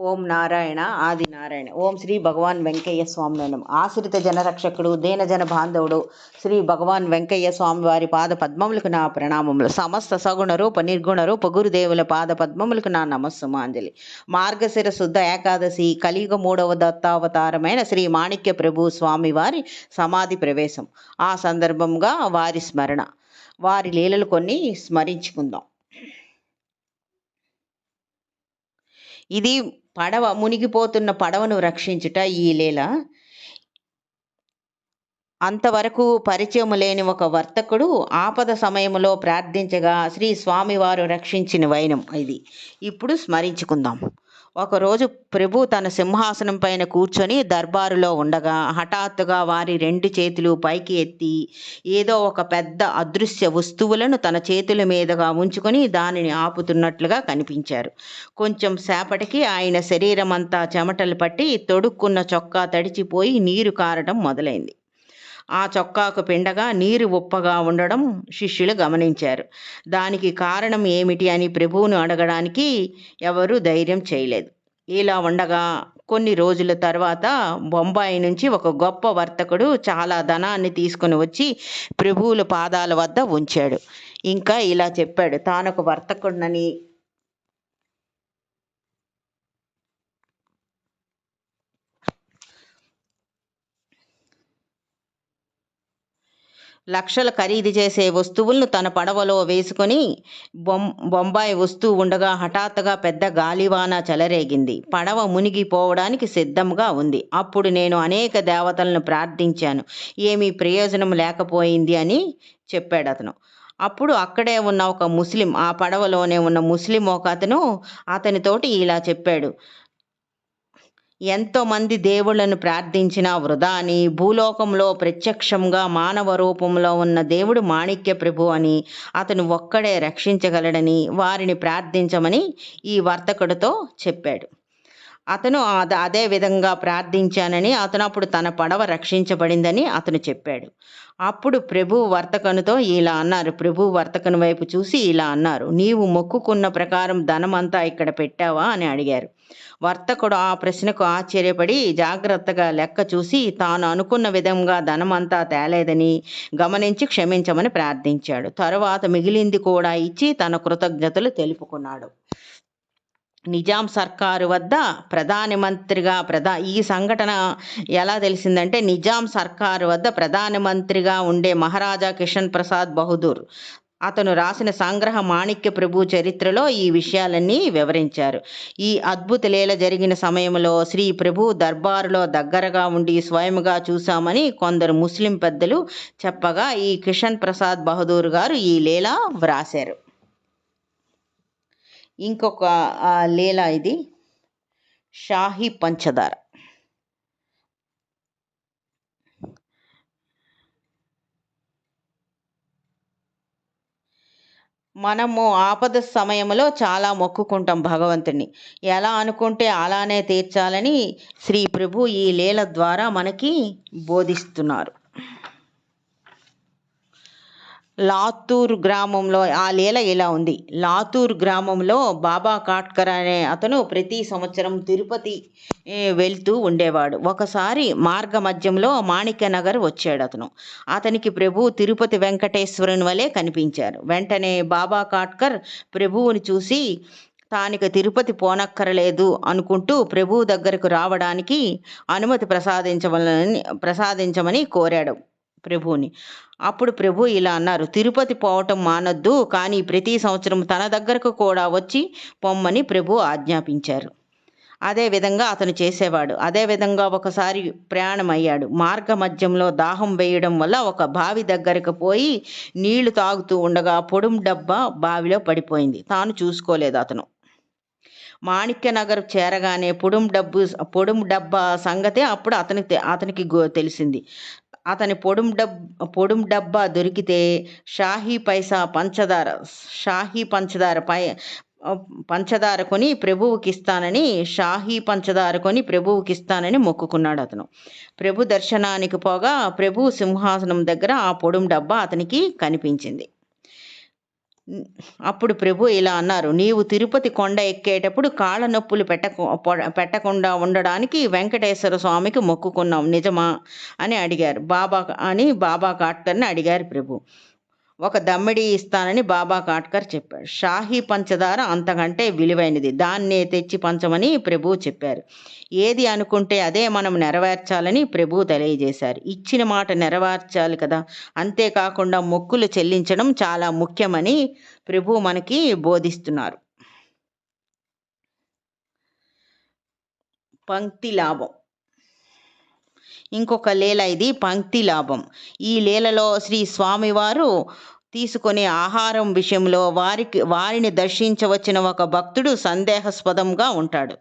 ఓం నారాయణ ఆది నారాయణ. ఓం శ్రీ భగవాన్ వెంకయ్య స్వామి నమః. ఆశ్రిత జనరక్షకుడు దీనజన బాంధవుడు శ్రీ భగవాన్ వెంకయ్య స్వామి వారి పాద పద్మములకు నా ప్రణామములు. సమస్త సగుణ రూప నిర్గుణ రూప గురుదేవుల పాద పద్మములకు నా నమస్సుమాంజలి. మార్గశిర శుద్ధ ఏకాదశి కలియుగ మూడవ దత్తావతారమైన శ్రీ మాణిక్య ప్రభు స్వామి వారి సమాధి ప్రవేశం. ఆ సందర్భంగా వారి స్మరణ. వారి లీలలు కొన్ని స్మరించుకుందాం. ఇది పడవ మునిగిపోతున్న పడవను రక్షించుట ఈ లీల. అంతవరకు పరిచయం లేని ఒక వర్తకుడు ఆపద సమయంలో ప్రార్థించగా శ్రీ స్వామివారు రక్షించిన వైనం ఇది. ఇప్పుడు స్మరించుకుందాం. ఒకరోజు ప్రభు తన సింహాసనం పైన కూర్చొని దర్బారులో ఉండగా హఠాత్తుగా వారి రెండు చేతులు పైకి ఎత్తి ఏదో ఒక పెద్ద అదృశ్య వస్తువులను తన చేతుల మీదుగా ఉంచుకొని దానిని ఆపుతున్నట్లుగా కనిపించారు. కొంచెం సేపటికి ఆయన శరీరం అంతా చెమటలు పట్టి తొడుక్కున్న చొక్కా తడిచిపోయి నీరు కారడం మొదలైంది. ఆ చొక్కాకు పిండగా నీరు ఉప్పగా ఉండడం శిష్యులు గమనించారు. దానికి కారణం ఏమిటి అని ప్రభువును అడగడానికి ఎవరూ ధైర్యం చేయలేదు. ఇలా ఉండగా కొన్ని రోజుల తర్వాత బొంబాయి నుంచి ఒక గొప్ప వర్తకుడు చాలా ధనాన్ని తీసుకుని వచ్చి ప్రభువుల పాదాల వద్ద ఉంచాడు. ఇంకా ఇలా చెప్పాడు తానొక వర్తకుడినని లక్షల ఖరీదు చేసే వస్తువులను తన పడవలో వేసుకొని బొం బొంబాయి వస్తూ ఉండగా హఠాత్తుగా పెద్ద గాలివాన చెలరేగింది. పడవ మునిగిపోవడానికి సిద్ధంగా ఉంది. అప్పుడు నేను అనేక దేవతలను ప్రార్థించాను. ఏమీ ప్రయోజనం లేకపోయింది అని చెప్పాడు అతను అప్పుడు అక్కడే ఉన్న ఒక ముస్లిం ఆ పడవలోనే ఉన్న ముస్లిం ఒక అతను అతనితోటి ఇలా చెప్పాడు. ఎంతోమంది దేవుళ్ళను ప్రార్థించినా వృధా అని భూలోకంలో ప్రత్యక్షంగా మానవ రూపంలో ఉన్న దేవుడు మాణిక్య ప్రభు అని అతను ఒక్కడే రక్షించగలడని వారిని ప్రార్థించమని ఈ వర్తకుడితో చెప్పాడు. అతను అదే విధంగా ప్రార్థించానని అతను అప్పుడు తన పడవ రక్షించబడిందని అతను చెప్పాడు. అప్పుడు ప్రభు వర్తకనుతో ఇలా అన్నారు. ప్రభు వర్తకను వైపు చూసి ఇలా అన్నారు. నీవు మొక్కుకున్న ప్రకారం ధనమంతా ఇక్కడ పెట్టావా అని అడిగారు. వర్తకుడు ఆ ప్రశ్నకు ఆశ్చర్యపడి జాగ్రత్తగా లెక్క చూసి తాను అనుకున్న విధంగా ధనమంతా తేలేదని గమనించి క్షమించమని ప్రార్థించాడు. తరువాత మిగిలింది కూడా ఇచ్చి తన కృతజ్ఞతలు తెలుపుకున్నాడు. నిజాం సర్కారు వద్ద ప్రధానమంత్రిగా ప్రధా ఈ సంఘటన ఎలా తెలిసిందంటే నిజాం సర్కారు వద్ద ప్రధానమంత్రిగా ఉండే మహారాజా కిషన్ ప్రసాద్ బహదూర్ అతను రాసిన సంగ్రహ మాణిక్య ప్రభు చరిత్రలో ఈ విషయాలన్నీ వివరించారు. ఈ అద్భుత లీల జరిగిన సమయంలో శ్రీ ప్రభు దర్బారులో దగ్గరగా ఉండి స్వయంగా చూశామని కొందరు ముస్లిం పెద్దలు చెప్పగా ఈ కిషన్ ప్రసాద్ బహదూర్ గారు ఈ లీల వ్రాశారు. ఇంకొక లీల ఇది. షాహీ పంచదార. మనము ఆపద సమయంలో చాలా మొక్కుకుంటాం భగవంతుని ఎలా అనుకుంటే అలానే తీర్చాలని శ్రీ ప్రభు ఈ లీల ద్వారా మనకి బోధిస్తున్నారు. లాతూర్ గ్రామంలో ఆ లీల ఇలా ఉంది? లాతూర్ గ్రామంలో బాబా కాట్కర్ అనే అతను ప్రతి సంవత్సరం తిరుపతి వెళ్తూ ఉండేవాడు. ఒకసారి మార్గ మధ్యంలో మాణిక్యనగర్ వచ్చాడు అతను. అతనికి ప్రభు తిరుపతి వెంకటేశ్వరుని వలె కనిపించారు. వెంటనే బాబా కాట్కర్ ప్రభువుని చూసి తానికి తిరుపతి పోనక్కరలేదు అనుకుంటూ ప్రభువు దగ్గరకు రావడానికి అనుమతి ప్రసాదించమని ప్రసాదించమని కోరాడు ప్రభువుని. అప్పుడు ప్రభు ఇలా అన్నారు తిరుపతి పోవటం మానొద్దు కానీ ప్రతి సంవత్సరం తన దగ్గరకు కూడా వచ్చి పొమ్మని ప్రభు ఆజ్ఞాపించారు. అదే విధంగా అతను చేసేవాడు. అదే విధంగా ఒకసారి ప్రయాణం అయ్యాడు మార్గ మధ్యంలో దాహం వేయడం వల్ల ఒక బావి దగ్గరకు పోయి నీళ్ళు తాగుతూ ఉండగా పొడుం డబ్బా బావిలో పడిపోయింది. తాను చూసుకోలేదు అతను. మాణిక్య నగర్ చేరగానే పొడుం డబ్బు పొడుం డబ్బా సంగతి అప్పుడు అతనికి అతనికి గో- తెలిసింది. అతని పొడుం డబ్ పొడుం డబ్బా దొరికితే షాహీ పైసా పంచదార షాహీ పంచదార పై పంచదార కొని ప్రభువుకి ఇస్తానని షాహీ పంచదార కొని ప్రభువుకి ఇస్తానని మొక్కుకున్నాడు అతను. ప్రభు దర్శనానికి పోగా ప్రభు సింహాసనం దగ్గర ఆ పొడుం డబ్బా అతనికి కనిపించింది. అప్పుడు ప్రభు ఇలా అన్నారు నీవు తిరుపతి కొండ ఎక్కేటప్పుడు కాళ్ళ నొప్పులు పెట్టక పెట్టకుండా ఉండడానికి వెంకటేశ్వర స్వామికి మొక్కుకున్నాం నిజమా? అని అడిగారు. బాబా అని బాబా కాట్కర్ని అడిగారు ప్రభు. ఒక దమ్మిడి ఇస్తానని బాబా కాట్కర్ చెప్పాడు. షాహీ పంచదార అంతకంటే విలువైనది. దాన్నే తెచ్చి పంచమని ప్రభు చెప్పారు. ఏది అనుకుంటే అదే మనం నెరవేర్చాలని ప్రభు తెలియజేశారు. ఇచ్చిన మాట నెరవేర్చాలి కదా. అంతేకాకుండా మొక్కులు చెల్లించడం చాలా ముఖ్యమని ప్రభు మనకి బోధిస్తున్నారు. పంక్తి లాభం. ఇంకొక లేల ఇది పంక్తి లాభం. ఈ లేలలో శ్రీ స్వామివారు తీసుకునే ఆహారం విషయంలో వారికి వారిని దర్శించవచ్చిన ఒక భక్తుడు సందేహాస్పదంగా ఉంటాడు.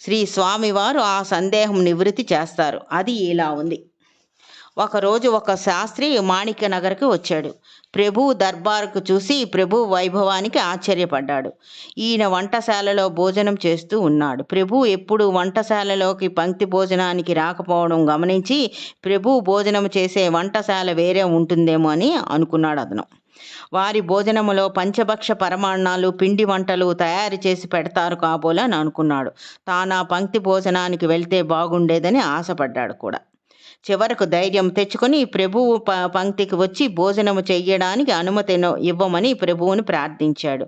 శ్రీ స్వామివారు ఆ సందేహం నివృత్తి చేస్తారు. అది ఇలా ఉంది. ఒకరోజు ఒక శాస్త్రి మాణిక్య నగర్కి వచ్చాడు. ప్రభు దర్బారుకు చూసి ప్రభు వైభవానికి ఆశ్చర్యపడ్డాడు. ఈయన వంటశాలలో భోజనం చేస్తూ ఉన్నాడు. ప్రభు ఎప్పుడు వంటశాలలోకి పంక్తి భోజనానికి రాకపోవడం గమనించి ప్రభు భోజనం చేసే వంటశాల వేరే ఉంటుందేమో అని అనుకున్నాడు అతను. వారి భోజనములో పంచభక్ష పరమాన్నాలు పిండి వంటలు తయారు చేసి పెడతారు కాబోలని అనుకున్నాడు. తాను ఆ పంక్తి భోజనానికి వెళ్తే బాగుండేదని ఆశపడ్డాడు కూడా. చివరకు ధైర్యం తెచ్చుకొని ప్రభువు ప పంక్తికి వచ్చి భోజనము చెయ్యడానికి అనుమతిను ఇవ్వమని ప్రభువుని ప్రార్థించాడు.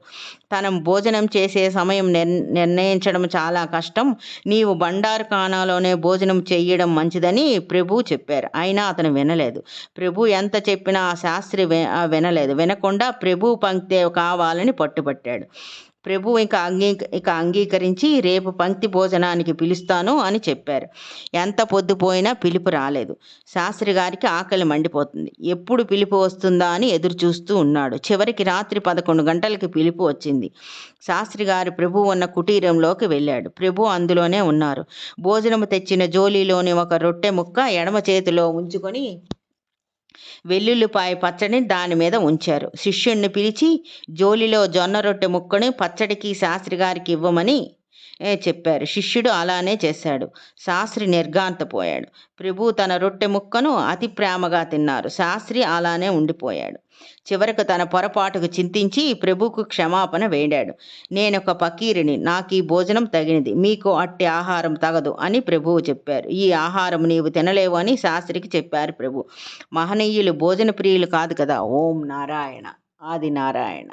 తనం భోజనం చేసే సమయం నిర్ణయించడం చాలా కష్టం. నీవు బండారు ఖానాలోనే భోజనం చెయ్యడం మంచిదని ప్రభు చెప్పారు. అయినా అతను వినలేదు. ప్రభు ఎంత చెప్పినా ఆ శాస్త్రి వి- వినలేదు. వినకుండా ప్రభు పంక్తే కావాలని పట్టుబట్టాడు. ప్రభు ఇక అంగీ ఇక అంగీకరించి రేపు పంక్తి భోజనానికి పిలుస్తాను అని చెప్పారు. ఎంత పొద్దుపోయినా పిలుపు రాలేదు. శాస్త్రి గారికి ఆకలి మండిపోతుంది. ఎప్పుడు పిలుపు వస్తుందా అని ఎదురు చూస్తూ ఉన్నాడు. చివరికి రాత్రి పదకొండు గంటలకి పిలుపు వచ్చింది. శాస్త్రి గారు ప్రభు ఉన్న కుటీరంలోకి వెళ్ళాడు. ప్రభు అందులోనే ఉన్నారు. భోజనము తెచ్చిన జోలీలోని ఒక రొట్టె ముక్క ఎడమ చేతిలో ఉంచుకొని వెల్లుల్లిపాయ పచ్చడిని దాని మీద ఉంచారు. శిష్యుణ్ణి పిలిచి జోలిలో జొన్న రొట్టె ముక్కని పచ్చడికి శాస్త్రి గారికి ఇవ్వమని చెప్పారు? శిష్యుడు అలానే చేశాడు. శాస్త్రి నిర్గాంతపోయాడు ప్రభు తన రొట్టె ముక్కను అతి ప్రేమగా తిన్నారు. శాస్త్రి అలానే ఉండిపోయాడు. చివరకు తన పొరపాటుకు చింతించి ప్రభుకు క్షమాపణ వేడాడు. నేనొక పకీరిని నాకు ఈ భోజనం తగినది మీకు అట్టి ఆహారం తగదు అని ప్రభువు చెప్పారు. ఈ ఆహారం నీవు తినలేవు అని శాస్త్రికి చెప్పారు ప్రభు. మహనీయులు భోజన ప్రియులు కాదు కదా? ఓం నారాయణ. ఆది నారాయణ.